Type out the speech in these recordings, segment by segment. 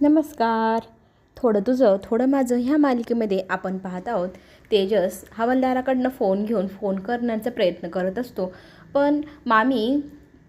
नमस्कार. थोडं तुझं थोडं माझं ह्या मालिकेमध्ये आपण पाहत आहोत. तेजस हवालदाराकडनं फोन घेऊन फोन करण्याचा प्रयत्न करत असतो. पण मामी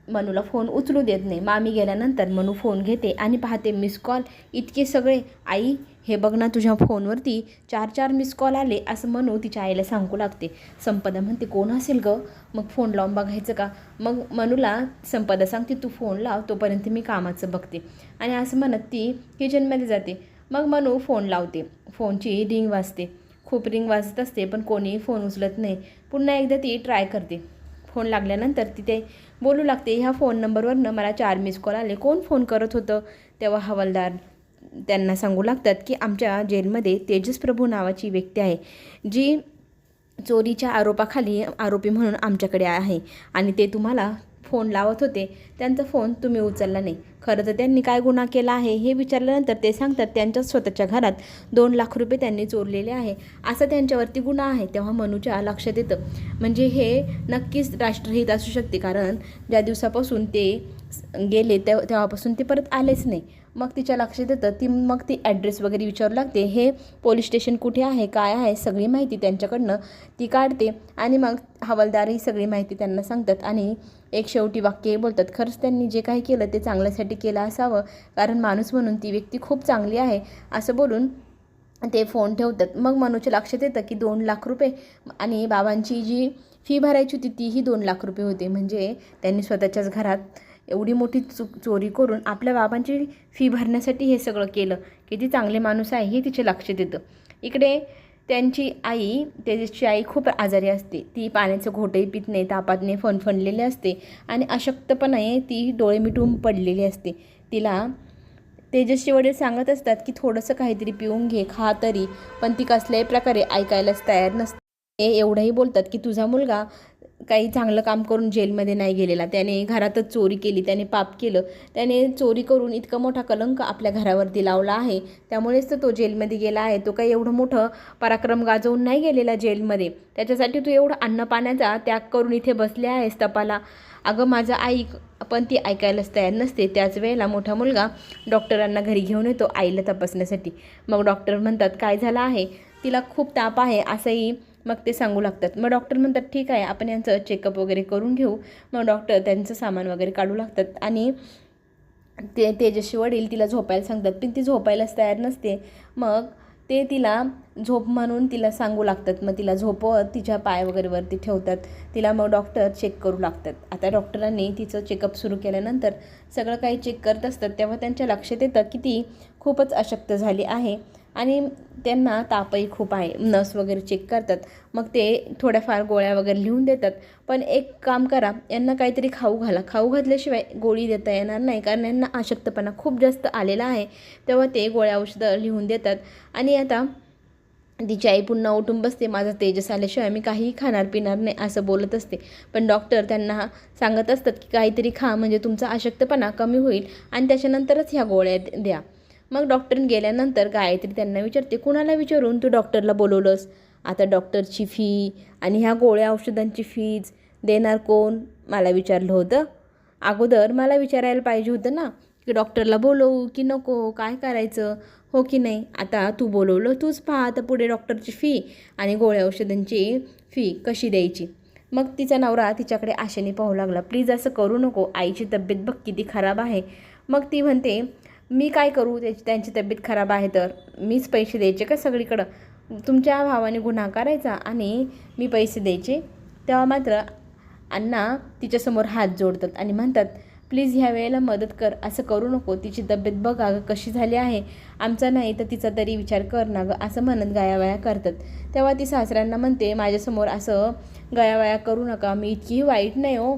मनूला फोन उचलू देत नाही. मामी गेल्यानंतर मनू फोन घेते आणि पाहते मिस कॉल इतके सगळे आई हे बघ ना तुझ्या फोनवरती चार चार मिस कॉल आले असं मनू तिच्या आईला सांगू लागते. संपदा म्हणते कोण असेल गं? मग फोन लावून बघायचं का? मग मनूला संपदा सांगते तू फोन लाव तोपर्यंत मी कामाचं बघते. आणि असं म्हणत ती किचनमध्ये जाते. मग मनू फोन लावते. फोनची रिंग वाजते. खूप रिंग वाजत असते पण कोणीही फोन उचलत नाही. पुन्हा एकदा ती ट्राय करते. फोन लागल्यानंतर तिथे बोलू लागते ह्या फोन नंबरवरनं मला चार मिस कॉल आले. कोण फोन करत होतं? तेव्हा हवालदार त्यांना सांगू लागतात की आमच्या जेलमध्ये तेजस प्रभू नावाची व्यक्ती आहे जी चोरीच्या आरोपाखाली आरोपी म्हणून आमच्याकडे आहे आणि ते तुम्हाला फोन लावत होते. त्यांचा फोन तुम्ही उचलला नाही. खरं तर त्यांनी काय गुन्हा केला आहे हे विचारल्यानंतर ते सांगतात त्यांच्या स्वतःच्या घरात दोन लाख रुपये त्यांनी चोरलेले आहे. असा त्यांच्यावरती गुन्हा आहे तेव्हा मनूच्या लक्षात येतं. म्हणजे हे नक्कीच राष्ट्रहित असू शकते कारण ज्या दिवसापासून ते गेले तेव्हापासून ते परत आलेच नाही. मग तिच्या लक्षात येतं ती मग ती ॲड्रेस वगैरे विचारू लागते हे पोलीस स्टेशन कुठे आहे काय आहे सगळी माहिती त्यांच्याकडनं ती काढते आणि मग हवालदार ही सगळी माहिती त्यांना सांगतात आणि एक शेवटी वाक्य बोलतात. खरंच त्यांनी जे काही केलं ते चांगल्यासाठी केलं असावं कारण माणूस म्हणून ती व्यक्ती खूप चांगली आहे असं बोलून ते फोन ठेवतात. मग मनूच्या लक्षात येतं की दोन लाख रुपये आणि बाबांची जी फी भरायची होती तीही दोन लाख रुपये होते. म्हणजे त्यांनी स्वतःच्याच घरात एवढी मोठी चु चोरी करून आपल्या बाबांची फी भरण्यासाठी हे सगळं केलं किती चांगले माणूस आहे हे तिचे लक्षात येतं इकडे त्यांची आई तेजसची आई खूप आजारी असते. ती पाण्याचं घोटही पित नाही तापातने फणफणलेली असते आणि अशक्तपणे ती डोळे मिटून पडलेली असते. तिला तेजसचे वडील सांगत असतात की थोडंसं काहीतरी पिऊन घे खा तरी पण ती कसल्याही प्रकारे ऐकायलाच तयार नसते. ते एवढंही बोलतात की तुझा मुलगा काही चांगलं काम करून जेलमध्ये नाही गेलेला. त्याने घरातच चोरी केली त्याने पाप केलं. त्याने चोरी करून इतका मोठा कलंक आपल्या घरावरती लावला आहे. त्यामुळेच तर तो जेलमध्ये गेला आहे. तो काही एवढं मोठं पराक्रम गाजवून नाही गेलेला जेलमध्ये. त्याच्यासाठी तू एवढं अन्नपाण्याचा त्याग करून इथे बसले आहेस तपाला. अगं माझं ऐक पण ती ऐकायलाच तयार नसते. त्याच वेळेला मोठा मुलगा डॉक्टरांना घरी घेऊन येतो आईला तपासण्यासाठी. मग डॉक्टर म्हणतात काय झालं आहे? तिला खूप ताप आहे. असंही मग ते सांगू लागतात. मग डॉक्टर म्हणतात ठीक आहे आपण यांचं चेकअप वगैरे करून घेऊ. मग डॉक्टर त्यांचं सामान वगैरे काढू लागतात. आणि ते तेजस्वी वडील तिला झोपायला सांगतात. पण ती झोपायलाच तयार नसते. मग ते तिला झोप म्हणून तिला सांगू लागतात. मग तिला झोपवत तिच्या पाय वगैरेवरती ठेवतात. तिला मग डॉक्टर चेक करू लागतात. आता डॉक्टरांनी तिचं चेकअप सुरू केल्यानंतर सगळं काही चेक करत असतात. तेव्हा त्यांच्या लक्षात येतं की ती खूपच अशक्त झाली आहे. आणि त्यांना तापही खूप आहे. नस वगैरे चेक करतात. मग ते थोड्याफार गोळ्या वगैरे लिहून देतात. पण एक काम करा यांना काहीतरी खाऊ घाला. खाऊ घातल्याशिवाय गोळी देता येणार नाही. कारण यांना अशक्तपणा खूप जास्त आलेला आहे. तेव्हा ते गोळ्या औषधं लिहून देतात. आणि आता तिची आई पुन्हा उठून बसते. माझा तेजस आल्याशिवाय मी काहीही खाणार पिणार नाही असं बोलत असते. पण डॉक्टर त्यांना सांगत असतात की काहीतरी खा. म्हणजे तुमचा अशक्तपणा कमी होईल आणि त्याच्यानंतरच ह्या गोळ्या द्या. मग डॉक्टर गेल्यानंतर गायत्री त्यांना विचारते कुणाला विचारून तू डॉक्टरला बोलवलंस? आता डॉक्टरची फी आणि ह्या गोळ्या औषधांची फीज देणार कोण? मला विचारलं होतं. अगोदर मला विचारायला पाहिजे होतं ना की डॉक्टरला बोलवू की नको? काय करायचं? हो की नाही? आता तू बोलवलं तूच पहा आता पुढे डॉक्टरची फी आणि गोळ्या औषधांची फी कशी द्यायची. मग तिचा नवरा तिच्याकडे आशेने पाहू लागला प्लीज असं करू नको आईची तब्येत बघ किती खराब आहे. मग ती म्हणते मी काय करू? त्याची त्यांची तब्येत खराब आहे तर मीच पैसे द्यायचे का सगळीकडं? तुमच्या भावाने गुन्हा करायचा आणि मी पैसे द्यायचे. तेव्हा मात्र अण्णा तिच्यासमोर हात जोडतात आणि म्हणतात प्लीज ह्या वेळेला मदत कर असं करू नको. तिची तब्येत बघा गं कशी झाली आहे. आमचा नाही तर तिचा तरी विचार कर ना गं असं म्हणत गायावाया करतात. तेव्हा ती सासऱ्यांना म्हणते माझ्यासमोर असं गायावाया करू नका. मी इतकीही वाईट नाही हो.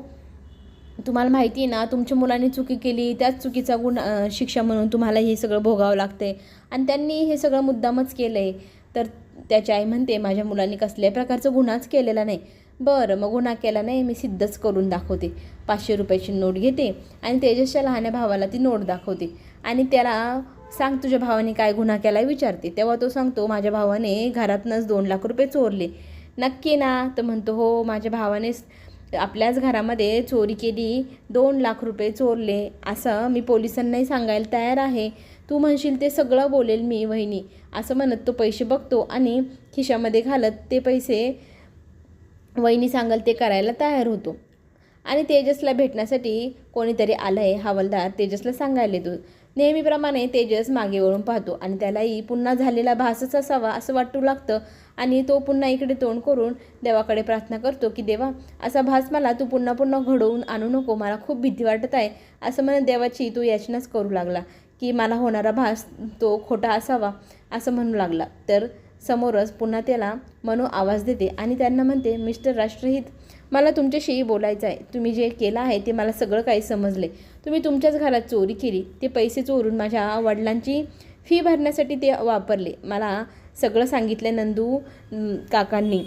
तुम्हाला माहिती आहे ना तुमच्या मुलांनी चुकी केली त्याच चुकीचा गुण शिक्षा म्हणून तुम्हाला हे सगळं भोगावं लागते आणि त्यांनी हे सगळं मुद्दामच केलं आहे तर त्याची आई म्हणते माझ्या मुलांनी कसल्याही प्रकारचा गुन्हाच केलेला नाही. बरं मग गुन्हा केला नाही मी सिद्धच करून दाखवते. पाचशे रुपयाची नोट घेते आणि तेजसच्या लहान भावाला ती नोट दाखवते. आणि त्याला सांग तुझ्या भावाने काय गुन्हा केला विचारते. तेव्हा तो सांगतो माझ्या भावाने घरातनंच दोन लाख रुपये चोरले. नक्की ना? तर म्हणतो हो माझ्या भावानेच आपल्याच घरामध्ये चोरी केली दोन लाख रुपये चोरले असं मी पोलिसांनाही सांगायला तयार आहे. तू म्हणशील ते सगळं बोलेल मी वहिनी. असं म्हणत तो पैसे बघतो आणि खिशामध्ये घालत ते पैसे वहिनी सांगाल ते करायला तयार होतो. आणि तेजसला भेटण्यासाठी कोणीतरी आलं आहे हवालदार तेजसला सांगायला येतो. नेहमीप्रमाणे तेजस मागे वळून पाहतो आणि त्यालाही पुन्हा झालेला भासच असावा असं वाटू लागतं. आणि तो पुन्हा इकडे तोंड करून देवाकडे प्रार्थना करतो की देवा असा भास मला तू पुन्हा पुन्हा घडवून आणू नको. मला खूप भीती वाटत आहे. असं म्हणत देवाची तो याचनाच करू लागला की मला होणारा भास तो खोटा असावा असं म्हणू लागला. तर समोरच पुन्हा त्याला मनो आवाज देते आणि त्यांना म्हणते मिस्टर राष्ट्रहित मला तुमच्याशी बोलायचं आहे. तुम्ही जे केलं आहे ते मला सगळं काही समजले. तुम्ही तुमच्याच घरात चोरी केली. ते पैसे चोरून माझ्या वडिलांची फी भरण्यासाठी ते वापरले. मला सगळं सांगितलं नंदू काकांनी.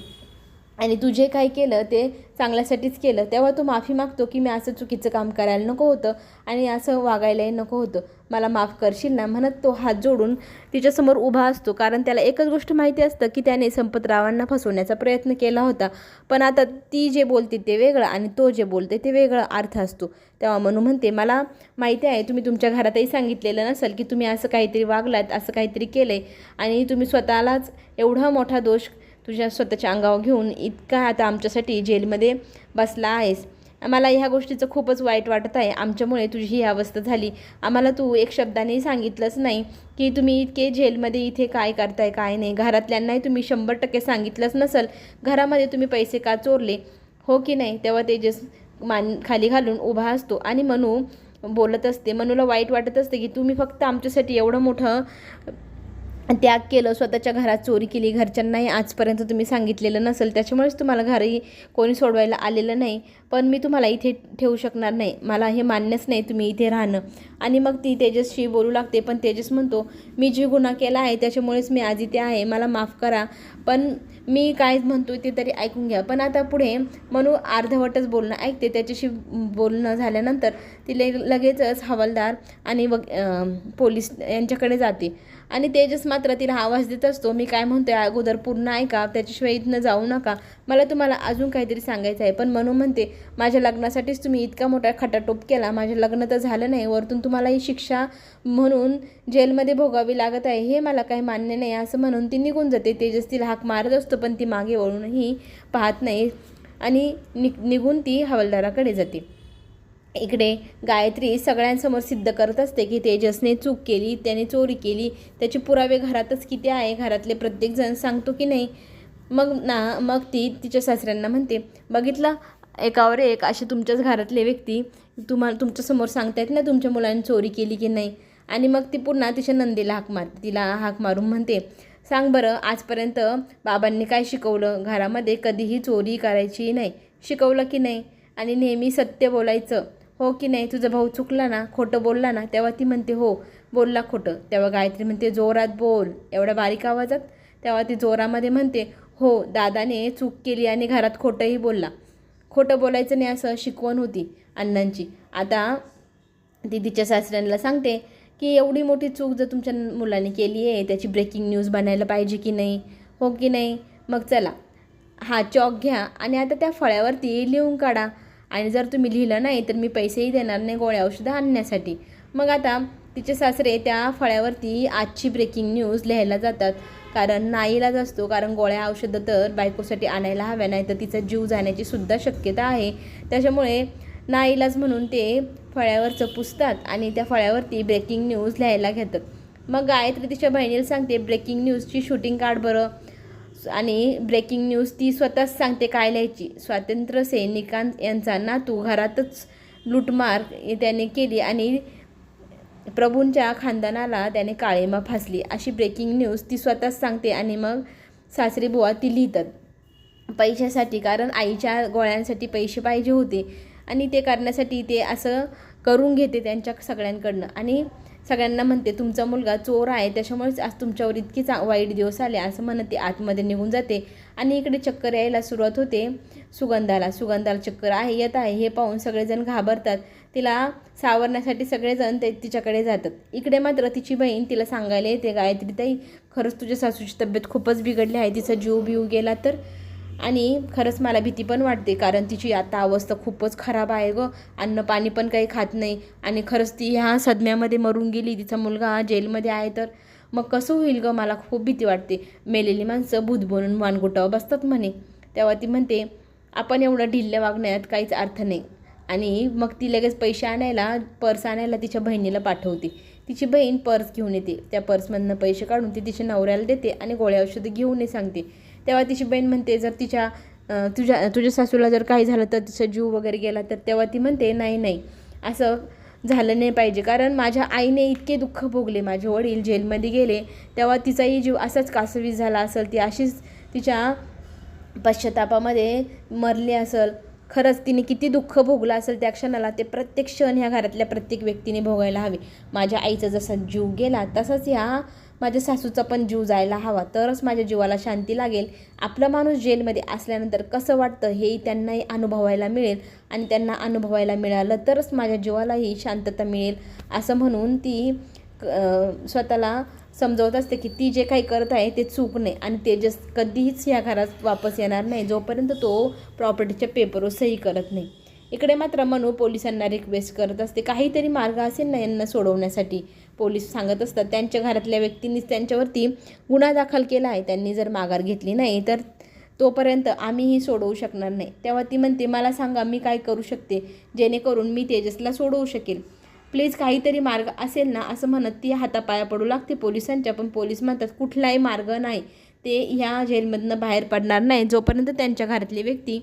आणि तू जे काही केलं ते चांगल्यासाठीच केलं तेव्हा तू माफी मागतो की मी असं चुकीचं काम करायला नको होतं आणि असं वागायलाही नको होतं. मला माफ करशील ना? म्हणत तो हात जोडून तिच्यासमोर उभा असतो. कारण त्याला एकच गोष्ट माहिती असतं की त्याने संपतरावांना फसवण्याचा प्रयत्न केला होता. पण आता ती जे बोलते ते वेगळं आणि तो जे बोलते ते वेगळं अर्थ असतो. तेव्हा म्हणू म्हणते मला माहिती आहे तुम्ही तुमच्या घरातही सांगितलेलं नसेल की तुम्ही असं काहीतरी वागलात असं काहीतरी केलं आहे आणि तुम्ही स्वतःलाच एवढा मोठा दोष तुझ्या स्वतःच्या अंगावर घेऊन इतका आता आमच्यासाठी जेलमध्ये बसला आहेस. मला ह्या गोष्टीचं खूपच वाईट वाटत आहे. आमच्यामुळे तुझी ही अवस्था झाली. आम्हाला तू एक शब्दाने सांगितलंच नाही की तुम्ही इतके जेलमध्ये इथे काय करताय काय नाही. घरातल्यांनाही तुम्ही शंभर टक्के सांगितलंच नसेल. घरामध्ये तुम्ही पैसे का चोरले? हो की नाही? तेव्हा तेजस मान खाली घालून उभा असतो आणि मनू बोलत असते. मनूला वाईट वाटत असते की तुम्ही फक्त आमच्यासाठी एवढं मोठं त्याग केलं स्वतःच्या घरात चोरी केली घरच्यांनाही आजपर्यंत तुम्ही सांगितलेलं नसेल त्याच्यामुळेच तुम्हाला घरी कोणी सोडवायला आलेलं नाही. पण मी तुम्हाला इथे ठेवू शकणार नाही. मला हे मान्यच नाही तुम्ही इथे राहणं. आणि मग ती तेजसशी बोलू लागते पण तेजस म्हणतो मी जे गुन्हा केला आहे त्याच्यामुळेच मी आज इथे आहे. मला माफ करा. पण मी काय म्हणतो ते तरी ऐकून घ्या. पण आता पुढे म्हणू अर्धवटच बोलणं ऐकते. त्याच्याशी बोलणं झाल्यानंतर ती लगेचच हवालदार आणि वग पोलीस यांच्याकडे जाते. आणि तेजस मात्र तिला आवाज देत असतो मी काय म्हणतोय अगोदर पूर्ण ऐका त्याच्याशिवाय इथनं जाऊ नका. मला तुम्हाला अजून काहीतरी सांगायचं आहे पण म्हणून म्हणते माझ्या लग्नासाठीच तुम्ही इतका मोठा खटाटोप केला माझं लग्न तर झालं नाही वरतून तुम्हाला ही शिक्षा म्हणून जेलमध्ये भोगावी लागत आहे हे मला काही मान्य नाही. असं म्हणून ती निघून जाते. तेजस तिला हाक मारत असतो पण ती मागे वळूनही पाहत नाही आणि नि निघून ती हवालदाराकडे जाते. इकडे गायत्री सगळ्यांसमोर सिद्ध करत असते की तेजसने चूक केली त्याने चोरी केली त्याचे पुरावे घरातच किती आहे घरातले प्रत्येकजण सांगतो की नाही. मग ना मग ती तिच्या सासऱ्यांना म्हणते बघितलं एकावर एक असे तुमच्याच घरातले व्यक्ती तुम्हाला तुमच्यासमोर सांगतायत ना तुमच्या मुलांनी चोरी केली की नाही. आणि मग ती पुन्हा तिच्या नंदीला हाक मारते तिला हाक मारून म्हणते सांग बरं आजपर्यंत बाबांनी काय शिकवलं? घरामध्ये कधीही चोरी करायची नाही. शिकवलं की नाही? आणि नेहमी सत्य बोलायचं. हो की नाही? तुझा भाऊ चुकला ना खोटं बोलला ना तेव्हा ती म्हणते हो बोलला खोटं. तेव्हा गायत्री म्हणते जोरात बोल. एवढ्या बारीक आवाजात तेव्हा ती जोरामध्ये म्हणते हो दादाने चूक केली आणि घरात खोटंही बोलला. खोटं बोलायचं नाही असं शिकवण होती अण्णांची. आता ती तिच्या सासऱ्यांना सांगते की एवढी मोठी चूक जर तुमच्या मुलाने केली आहे त्याची ब्रेकिंग न्यूज बनायला पाहिजे की नाही? हो की नाही? मग चला हा चॉक घ्या आणि आता त्या फळ्यावरती लिहून काढा. आणि जर तुम्ही लिहिलं नाही तर मी पैसेही देणार नाही गोळ्या औषधं आणण्यासाठी. मग आता तिचे सासरे त्या फळ्यावरती आजची ब्रेकिंग न्यूज लिहायला जातात. कारण नाईलाज असतो कारण गोळ्या औषधं तर बायकोसाठी आणायला हव्या नाही तर तिचा जीव जाण्याची सुद्धा शक्यता आहे. त्याच्यामुळे नाईलाज म्हणून ते फळ्यावरचं पुसतात आणि त्या फळ्यावरती ब्रेकिंग न्यूज लिहायला घेतात. मग गायत्री तिच्या बहिणीला सांगते ब्रेकिंग न्यूजची शूटिंग काढ बरं. आणि ब्रेकिंग न्यूज ती स्वतःच सांगते काय लिहायची. स्वातंत्र्य सैनिकां यांचा नातू घरातच लूटमार त्याने केली आणि प्रभूंच्या खानदानाला त्याने काळेमा फासली. अशी ब्रेकिंग न्यूज ती स्वतःच सांगते आणि मग सासरी बुवा ती लिहितात. पैशासाठी कारण आईच्या गोळ्यांसाठी पैसे पाहिजे होते आणि ते करण्यासाठी ते असं करून घेते त्यांच्या सगळ्यांकडनं. आणि सगळ्यांना म्हणते तुमचा मुलगा चोर आहे त्याच्यामुळेच आज तुमच्यावर इतकी चा वाईट दिवस आले. असं म्हणत ती आतमध्ये निघून जाते. आणि इकडे चक्कर यायला सुरुवात होते सुगंधाला. सुगंधाला चक्कर आहे येत आहे हे पाहून सगळेजण घाबरतात. तिला सावरण्यासाठी सगळेजण ते तिच्याकडे जातात. इकडे मात्र तिची बहीण तिला सांगायला येते गायत्री ताई खरंच तुझ्या सासूची तब्येत खूपच बिघडली आहे तिचा जीव बिव गेला तर आणि खरंच मला भीती पण वाटते कारण तिची आता अवस्था खूपच खराब आहे गं. अन्न पाणी पण काही खात नाही. आणि खरंच ती ह्या सदम्यामध्ये मरून गेली तिचा मुलगा जेलमध्ये आहे तर. मग कसं होईल गं? मला खूप भीती वाटते. मेलेली माणसं भूत बनून वानगुटावर बसतात म्हणे. तेव्हा ती म्हणते आपण एवढं ढिल्ल्या वागण्यात काहीच अर्थ नाही. आणि मग ती लगेच पैसे आणायला पर्स आणायला तिच्या बहिणीला पाठवते. तिची बहीण पर्स घेऊन येते. त्या पर्समधनं पैसे काढून ती तिच्या नवऱ्याला देते आणि गोळ्या औषधं घेऊन सांगते. तेव्हा तिची बहीण म्हणते जर तिच्या तुझ्या तुझ्या सासूला जर काही झालं तर तिचा जीव वगैरे गेला तर तेव्हा ती म्हणते नाही नाही असं झालं नाही पाहिजे. कारण माझ्या आईने इतके दुःख भोगले माझे वडील जेलमध्ये गेले तेव्हा तिचाही जीव असाच कासवीस झाला असेल ती अशीच तिच्या पश्चातापामध्ये मरली असेल. खरंच तिने किती दुःख भोगलं असेल त्या क्षणाला ते प्रत्येक क्षण ह्या घरातल्या प्रत्येक व्यक्तीने भोगायला हवे. माझ्या आईचा जसा जीव गेला तसाच ह्या माझ्या सासूचा पण जीव जायला हवा तरच माझ्या जीवाला शांती लागेल. आपला माणूस जेलमध्ये असल्यानंतर कसं वाटतं हेही त्यांनाही अनुभवायला मिळेल आणि त्यांना अनुभवायला मिळालं तरच माझ्या जीवालाही शांतता मिळेल असं म्हणून ती स्वतःला समजवत असते की ती जे काही करत आहे ते चूक नाही आणि तेजस कधीच या घरात वापस येणार नाही जोपर्यंत तो प्रॉपर्टीच्या पेपरवर सही करत नाही. इकडे मात्र मनू पोलिसांना रिक्वेस्ट करत असते काहीतरी मार्ग असेल ना यांना सोडवण्यासाठी. पोलीस सांगत असतात त्यांच्या घरातल्या व्यक्तींनीच त्यांच्यावरती गुन्हा दाखल केला आहे. त्यांनी जर माघार घेतली नाही तर तोपर्यंत आम्हीही सोडवू शकणार नाही. तेव्हा ती म्हणते मला सांगा मी काय करू शकते? जेणेकरून मी तेजसला सोडवू शकेल. प्लीज काहीतरी मार्ग असेल ना? असं म्हणत ती हातापाया पडू लागते पोलिसांच्या. पण पोलीस म्हणतात कुठलाही मार्ग नाही. ते ह्या जेलमधनं बाहेर पडणार नाही जोपर्यंत त्यांच्या घरातली व्यक्ती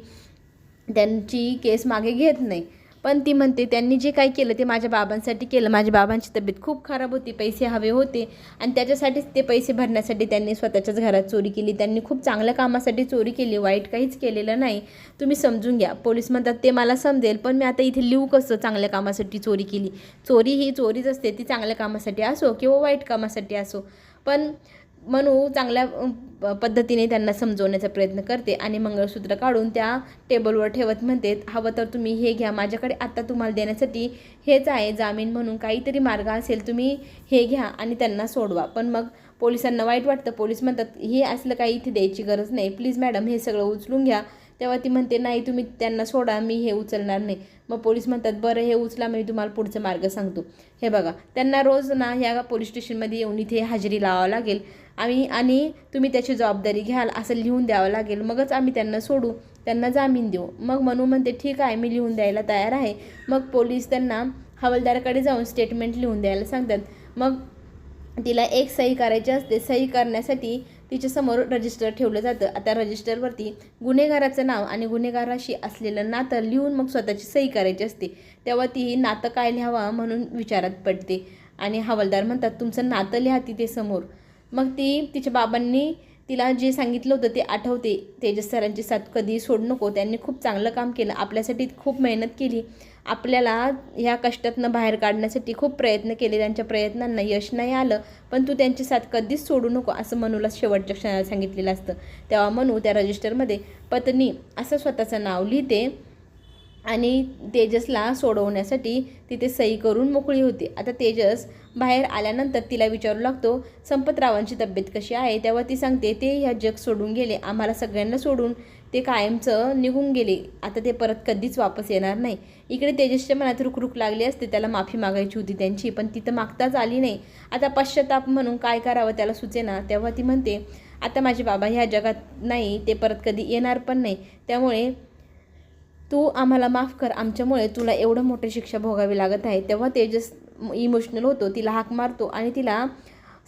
त्यांची केस मागे घेत नाही. पण ती म्हणते त्यांनी जे काही केलं ते माझ्या बाबांसाठी केलं. माझ्या बाबांची तब्येत खूप खराब होती. पैसे हवे होते. आणि त्याच्यासाठीच ते पैसे भरण्यासाठी त्यांनी स्वतःच्याच घरात चोरी केली. त्यांनी खूप चांगल्या कामासाठी चोरी केली. वाईट काहीच केलेलं नाही. तुम्ही समजून घ्या. पोलीस म्हणतात ते मला समजेल पण मी आता इथे लिहू कसं चांगल्या कामासाठी चोरी केली? चोरी ही चोरीच असते. ती चांगल्या कामासाठी असो किंवा वाईट कामासाठी असो. पण मनू चांगल्या पद्धतीने त्यांना समजवण्याचा प्रयत्न करते आणि मंगळसूत्र काढून त्या टेबलवर ठेवत म्हणते हवं तर तुम्ही हे घ्या. माझ्याकडे आत्ता तुम्हाला देण्यासाठी हेच आहे जामीन म्हणून काहीतरी मार्ग असेल तुम्ही हे घ्या आणि त्यांना सोडवा. पण मग पोलिसांना वाईट वाटतं. पोलीस म्हणतात हे असलं काही इथे द्यायची गरज नाही. प्लीज मॅडम हे सगळं उचलून घ्या. तेव्हा ती म्हणते नाही तुम्ही त्यांना सोडा मी हे उचलणार नाही. मग पोलीस म्हणतात बरं हे उचला मी तुम्हाला पुढचा मार्ग सांगतो. हे बघा त्यांना रोज ना ह्या पोलीस स्टेशनमध्ये येऊन इथे हजेरी लावावं लागेल. आम्ही आणि तुम्ही त्याची जबाबदारी घ्याल असं लिहून द्यावं लागेल. मगच आम्ही त्यांना सोडू त्यांना जामीन देऊ. मग मनू म्हणते ठीक आहे मी लिहून द्यायला तयार आहे. मग पोलीस त्यांना हवालदाराकडे जाऊन स्टेटमेंट लिहून द्यायला सांगतात. मग तिला एक सही करायची असते. सही करण्यासाठी तिच्यासमोर रजिस्टर ठेवलं जातं. आता रजिस्टरवरती गुन्हेगाराचं नाव आणि गुन्हेगाराशी असलेलं नातं लिहून मग स्वतःची सही करायची असते. तेव्हा ती नातं काय लिहावं म्हणून विचारात पडते. आणि हवालदार म्हणतात तुमचं नातं लिहा तिथे समोर. मग ती तिच्या बाबांनी तिला जे सांगितलं होतं ते आठवते. तेजस सरांची साथ कधी सोडू नको. त्यांनी खूप चांगलं काम केलं. आपल्यासाठी खूप मेहनत केली. आपल्याला ह्या कष्टातनं बाहेर काढण्यासाठी खूप प्रयत्न केले. त्यांच्या प्रयत्नांना यश नाही आलं पण तू त्यांची साथ कधीच सोडू नको असं मनूला शेवटच्या क्षणाला सांगितलेलं असतं. तेव्हा मनू त्या रजिस्टरमध्ये पत्नी असं स्वतःचं नाव लिहिते आणि तेजसला सोडवण्यासाठी तिथे सही करून मोकळी होती. आता तेजस बाहेर आल्यानंतर तिला विचारू लागतो संपतरावांची तब्येत कशी आहे? तेव्हा ती सांगते ते ह्या जग सोडून गेले आम्हाला सगळ्यांना सोडून ते कायमचं निघून गेले. आता ते परत कधीच वापस येणार नाही. इकडे तेजसच्या मनात रुखरुख लागली असते त्याला माफी मागायची होती त्यांची पण तिथं मागताच आली नाही. आता पश्चाताप म्हणून काय करावं त्याला सुचेना. तेव्हा ती म्हणते आता माझे बाबा ह्या जगात नाही ते परत कधी येणार पण नाही. त्यामुळे तू आम्हाला माफ कर. आमच्यामुळे तुला एवढं मोठं शिक्षा भोगावी लागत आहे. तेव्हा तेजस इमोशनल होतो तिला हाक मारतो आणि तिला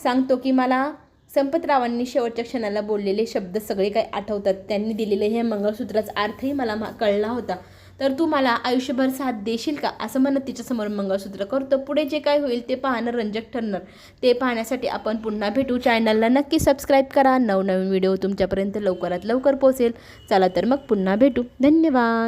सांगतो की मला संपतरावांनी शेवटच्या क्षणाला बोललेले शब्द सगळे काही आठवतात. त्यांनी दिलेले हे मंगळसूत्राचा अर्थही मला मा कळला होता. तर तू मला आयुष्यभर साथ देशील का? असं म्हणत तिच्यासमोर मंगळसूत्र करतो. पुढे जे काय होईल ते पाहणं रंजक ठरणार. ते पाहण्यासाठी आपण पुन्हा भेटू. चॅनलला नक्की सबस्क्राईब करा. नवनवीन व्हिडिओ तुमच्यापर्यंत लवकरात लवकर पोहोचेल. चला तर मग पुन्हा भेटू. धन्यवाद.